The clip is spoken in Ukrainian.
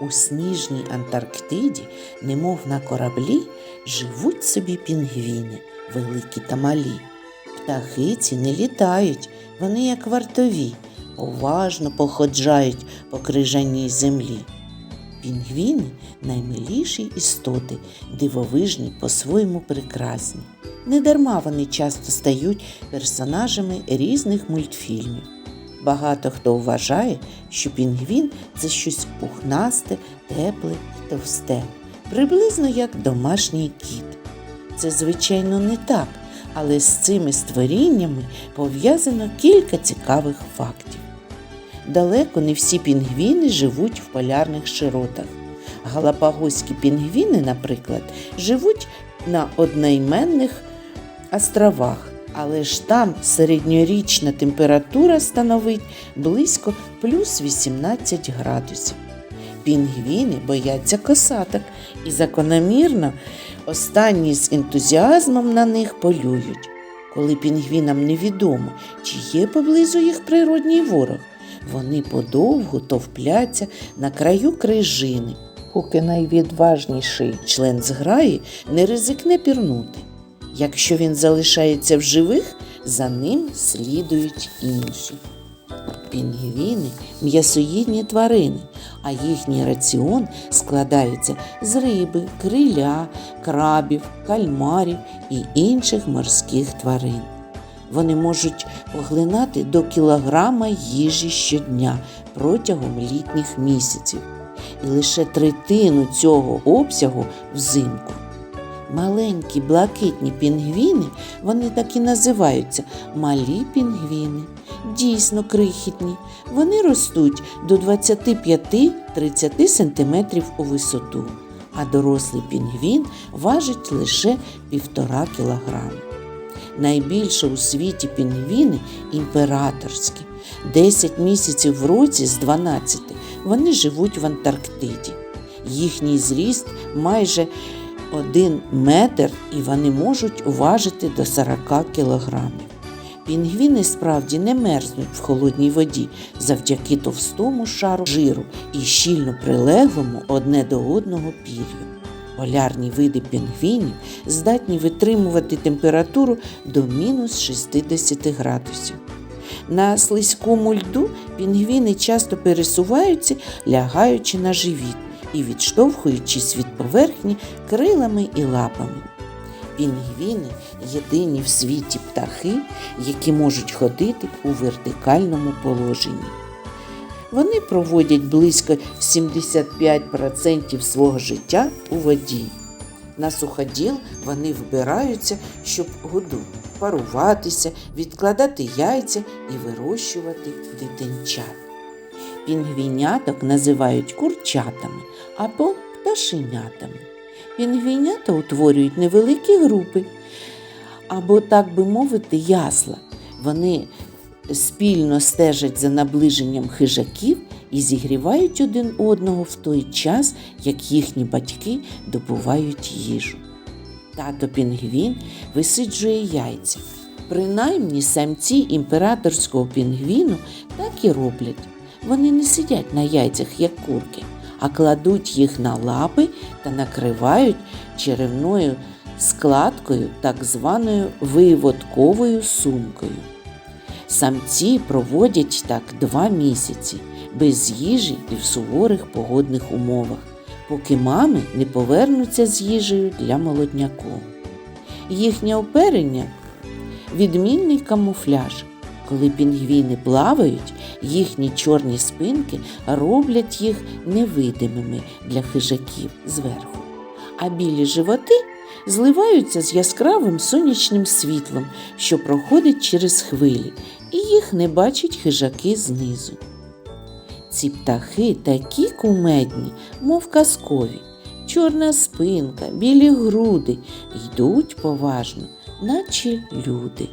У сніжній Антарктиді, немов на кораблі, живуть собі пінгвіни, великі та малі. Птахи ці не літають, вони як вартові, поважно походжають по крижаній землі. Пінгвіни наймиліші істоти, дивовижні, по-своєму прекрасні. Недарма вони часто стають персонажами різних мультфільмів. Багато хто вважає, що пінгвін це щось пухнасте, тепле і товсте, приблизно як домашній кіт. Це, звичайно, не так, але з цими створіннями пов'язано кілька цікавих фактів. Далеко не всі пінгвіни живуть в полярних широтах. Галапагоські пінгвіни, наприклад, живуть на одноіменних островах, але ж там середньорічна температура становить близько плюс 18 градусів. Пінгвіни бояться косаток і закономірно останні з ентузіазмом на них полюють. Коли пінгвінам невідомо, чи є поблизу їх природній ворог, вони подовго товпляться на краю крижини, поки найвідважніший член зграї не ризикне пірнути. Якщо він залишається в живих, за ним слідують інші. Пінгвіни м'ясоїдні тварини, а їхній раціон складається з риби, криля, крабів, кальмарів і інших морських тварин. Вони можуть поглинати до кілограма їжі щодня протягом літніх місяців і лише третину цього обсягу взимку. Маленькі блакитні пінгвіни, вони так і називаються малі пінгвіни. Дійсно крихітні. Вони ростуть до 25-30 см у висоту, а дорослий пінгвін важить лише 1,5 кг. Найбільше у світі пінгвіни імператорські. 10 місяців в році з 12 вони живуть в Антарктиді. Їхній зріст майже 1 метр і вони можуть важити до 40 кілограмів. Пінгвіни справді не мерзнуть в холодній воді завдяки товстому шару жиру і щільно прилеглому одне до одного пір'ю. Полярні види пінгвінів здатні витримувати температуру до мінус 60 градусів. На слизькому льду пінгвіни часто пересуваються, лягаючи на живіт і відштовхуючись від поверхні крилами і лапами. Пінгвіни єдині в світі птахи, які можуть ходити у вертикальному положенні. Вони проводять близько 75% свого життя у воді. На суходіл вони вбираються, щоб году паруватися, відкладати яйця і вирощувати дитинчат. Пінгвіняток називають курчатами або пташенятами. Пінгвінята утворюють невеликі групи, або, так би мовити, ясла. Вони спільно стежать за наближенням хижаків і зігрівають один одного в той час, як їхні батьки добувають їжу. Тато пінгвін висиджує яйця. Принаймні самці імператорського пінгвіну так і роблять. Вони не сидять на яйцях, як курки, а кладуть їх на лапи та накривають черевною складкою, так званою виводковою сумкою. Самці проводять так два місяці без їжі і в суворих погодних умовах, поки мами не повернуться з їжею для молодняку. Їхнє оперення відмінний камуфляж. Коли пінгвіни плавають, їхні чорні спинки роблять їх невидимими для хижаків зверху, а білі животи зливаються з яскравим сонячним світлом, що проходить через хвилі, і їх не бачать хижаки знизу. Ці птахи такі кумедні, мов казкові, чорна спинка, білі груди йдуть поважно, наче люди.